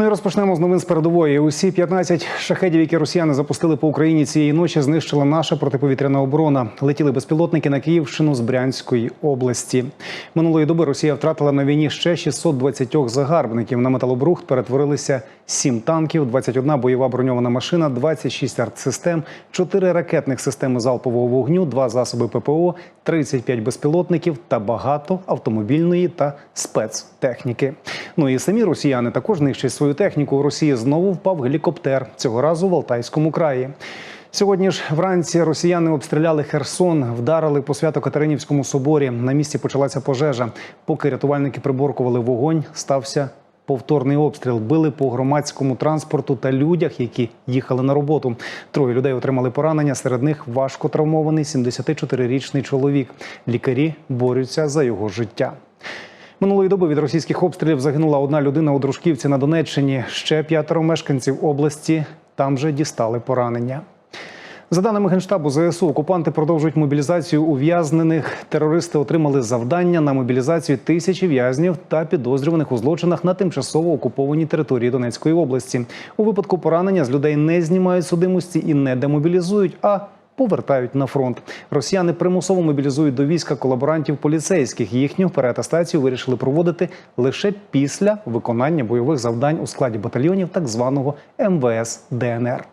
Ну і розпочнемо з новин з передової. Усі 15 шахедів, які росіяни запустили по Україні цієї ночі, знищила наша протиповітряна оборона. Летіли безпілотники на Київщину з Брянської області. Минулої доби Росія втратила на війні ще 620 загарбників. На металобрухт перетворилися 7 танків, 21 бойова броньована машина, 26 артсистем, 4 ракетних системи залпового вогню, 2 засоби ППО, 35 безпілотників та багато автомобільної та спецтехніки. Ну і самі росіяни також нищать свою техніку. У Росії знову впав гелікоптер цього разу в Алтайському краї. Сьогодні ж вранці росіяни обстріляли Херсон, вдарили по Свято-Катеринівському соборі. На місці почалася пожежа. Поки рятувальники приборкували вогонь, стався повторний обстріл. Били по громадському транспорту та людях, які їхали на роботу. Троє людей отримали поранення. Серед них важко травмований 74-річний чоловік. Лікарі борються за його життя. Минулої доби від російських обстрілів загинула одна людина у Дружківці на Донеччині. Ще п'ятеро мешканців області там же дістали поранення. За даними генштабу ЗСУ, окупанти продовжують мобілізацію ув'язнених. Терористи отримали завдання на мобілізацію тисячі в'язнів та підозрюваних у злочинах на тимчасово окупованій території Донецької області. У випадку поранення з людей не знімають судимості і не демобілізують, а повертають на фронт. Росіяни примусово мобілізують до війська колаборантів поліцейських. Їхню переатестацію вирішили проводити лише після виконання бойових завдань у складі батальйонів так званого МВС ДНР.